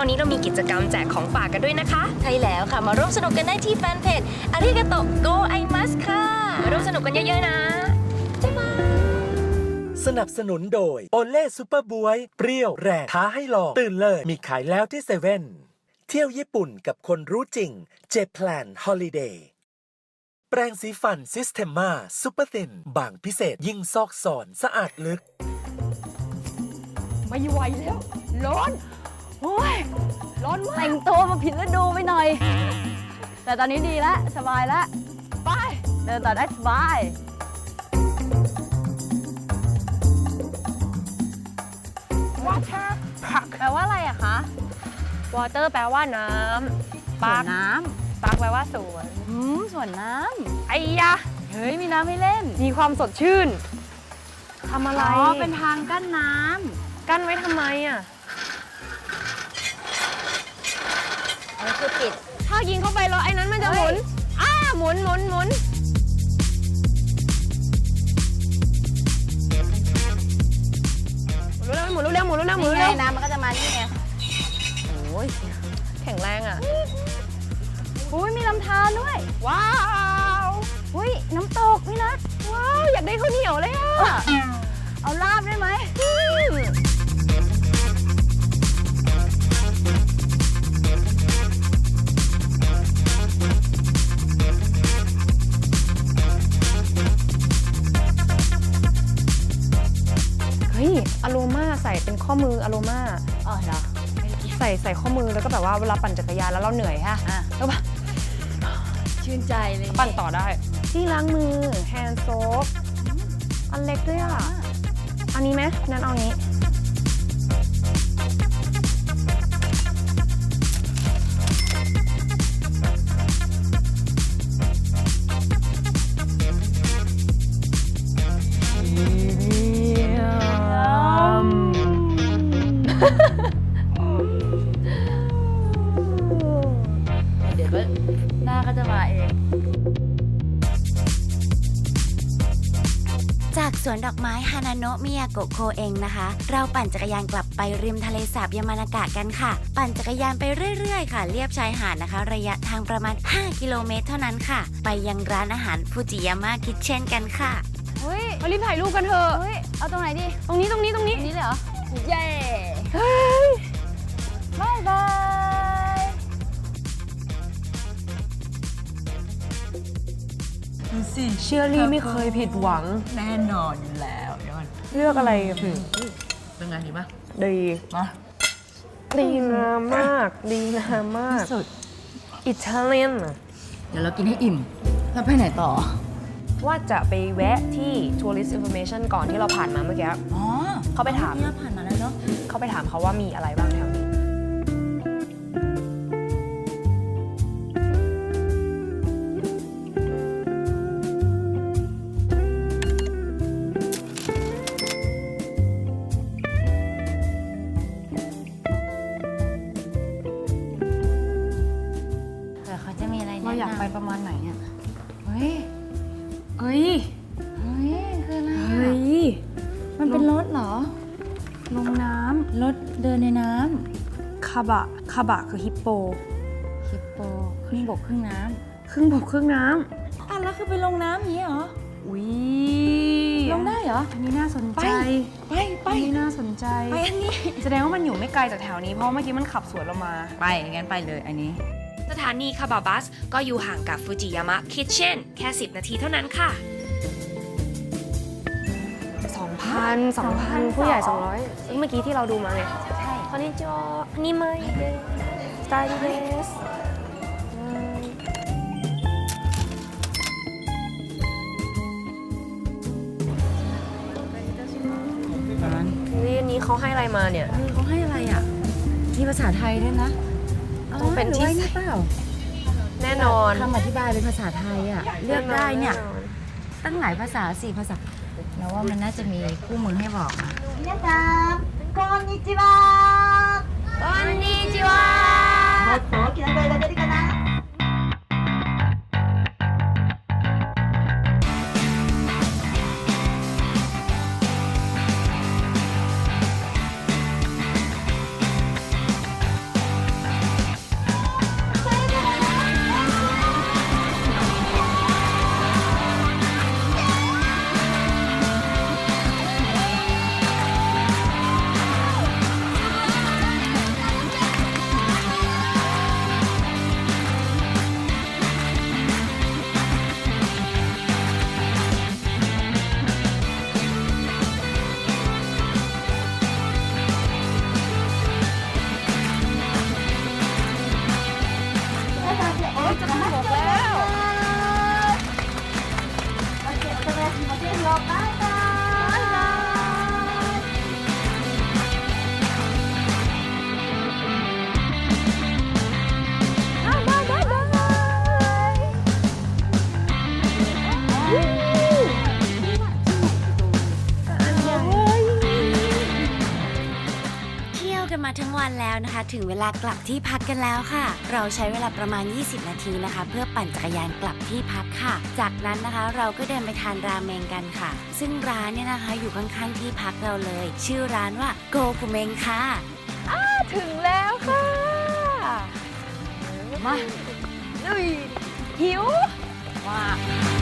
ตอนนี้เรามีกิจกรรมแจกของฝากกันด้วยนะคะ ใช่แล้วค่ะ มาร่วมสนุกกันได้ที่แฟนเพจอาริกาโตโกไอมัสค่ะมาร่วมสนุกกันเยอะๆนะสนับสนุนโดยโอเล่ซูเปอร์บวย เปรี้ยวแรงท้าให้ลอง ตื่นเลยมีขายแล้วที่เซเว่นเที่ยวญี่ปุ่นกับคนรู้จริงเจแพลนฮอลิเดย์แปรงสีฟันซิสเทมมาซูเปอร์ i ินบางพิเศษยิ่งซอกสอนสะอาดลึก ไม่ไหวแล้ว ร้อนโอ้ยร้ อนมากแต่งตัวมาผิดฤดูไปหน่อย แต่ตอนนี้ดีแล้วสบายแล้วไปเดินต่อได้สบาย water park แปลว่าอะไรอะคะ water แปลว่าน้ำสวน park น้ park แปลว่าสวนำหืมสวนน้ไอ้ยะำเฮ้ยมีน้ำให้เล่นมีความสดชื่นทำอะไรอ๋อเป็นทางกั้นน้กั้นไว้ทำไมอะำอันนี้ คือปิด ถ้ายิงเข้าไปแล้วไอ้นั้นมันจะหมุน อ้าหมุนหมุนหมุนหมุนเร็วหมุนเร็วหมุนเร็วหมุนนี่เร็วไงน้ำมันก็จะมานี่ไงโอ้ยแข็งแรงอะ อุ้ยมีลำธารด้วยว้าว อุ้ยน้ำตกพี่นัทว้าว อยากได้ข้าวเหนียวเลยอะ อโรมาใส่เป็นข้อมืออโรมาอ๋อเหรอใส่ใส่ข้อมือแล้วก็แบบว่าเวลาปั่นจักรยานแล้วเราเหนื่อยฮะอะแล้วแบบชื่นใจเลยปั่นต่อได้ ที่ล้างมือ hand soap อันเล็กด้วยอะ อันนี้ไหมนั้นเอาอัน หน้าก็จะมาเอง จากสวนดอกไม้ฮานาโนะมิยาโกะโคเองนะคะ เราปั่นจักรยานกลับไปริมทะเลสาบยามานากะกันค่ะ ปั่นจักรยานไปเรื่อยๆ ค่ะเลียบชายหาดนะคะ ระยะทางประมาณ 5 กิโลเมตรเท่านั้นค่ะ ไปยังร้านอาหารฟูจิยาม่าคิทเช่นกันค่ะ เฮ้ยมารีบถ่ายรูปกันเถอะเฮ้ย เอาตรงไหนดี ตรงนี้ตรงนี้ตรงนี้ตรงนี้เลยเหรอ เย้ เฮ้ยบายบาย สิเชื่อรี่ไม่เคยผิดหวัง แน่นอนอยู่แล้วเดี๋ยวก่อนเลือกอะไรถึงเป็นไงดีปะดีมาดีงามมาก ดีงามมากที่สุด อิตาเลียนเดี๋ยวเรากินให้อิ่ม แล้วไปไหนต่อ ว่าจะไปแวะที่ tourist information ก่อนที่เราผ่านมาเมื่อกี้ อ๋อเขาไปถามที่เราผ่านมาแล้วเนาะ เขาไปถามเขาว่ามีอะไรบ้างแถวนี้ ปแนะนประมาณไหนอะำเฮ้ย เฮ้ย เฮ้ย คืออะไรเฮ้อะยมันเป็นรถเหรอ ลงน้รถเดินในน้ำคาบะคาบะคือฮิปโปำฮิปโปครึ่งบกครึ่งน้ครึ่งบกครึ่งน้ำอะแล้วคือไปลงน้ำอย่างนี้เหรอำอุ้ยลงได้เหรอ อันนี้น่าสนใจไป ไปอันนี้น่าสนใจ ไปอันนี้ แสดงว่ามันอยู่ไม่ไกลจากแถวนี้ เพราะเมื่อกี้มันขับสวนเรามา ไปงั้นไปเลยอันนี้ สถานีคาบาบัส ก็อยู่ห่างกับฟูจิยามะคิทเช่นแค่ 10 นาทีเท่านั้นค่ะ 2,000 2,000 ผู้ใหญ่ 200 เมื่อกี้ที่เราดูมาไงใช่คอนนิจวอันนี้ไม่เดสไตล์เดสร้านเฮ้อันนี้เขาให้อะไรมาเนี่ย เขาให้อะไรอะ มีภาษาไทยด้วยนะ ต้องเป็นที่ หรือว่านี่เปล่า แน่นอน คำอธิบายเป็นภาษาไทยอ่ะ เลือกได้เนี่ย ตั้งหลายภาษาสี่ภาษา แล้วว่ามันน่าจะมีคู่มือให้บอกนะ 皆さんこんにちは こんにちは もっと大きな声が出る かなานแล้วนะคะ ถึงเวลากลับที่พักกันแล้วค่ะ เราใช้เวลาประมาณ 20 นาทีนะคะ เพื่อปั่นจักรยานกลับที่พักค่ะ จากนั้นนะคะเราก็เดินไปทานราเมงกันค่ะ ซึ่งร้านเนี่ยนะคะอยู่ข้างๆที่พักเราเลย ชื่อร้านว่าโกกุเมงค่ะถึงแล้วค่ะ มาลุยหิวมาก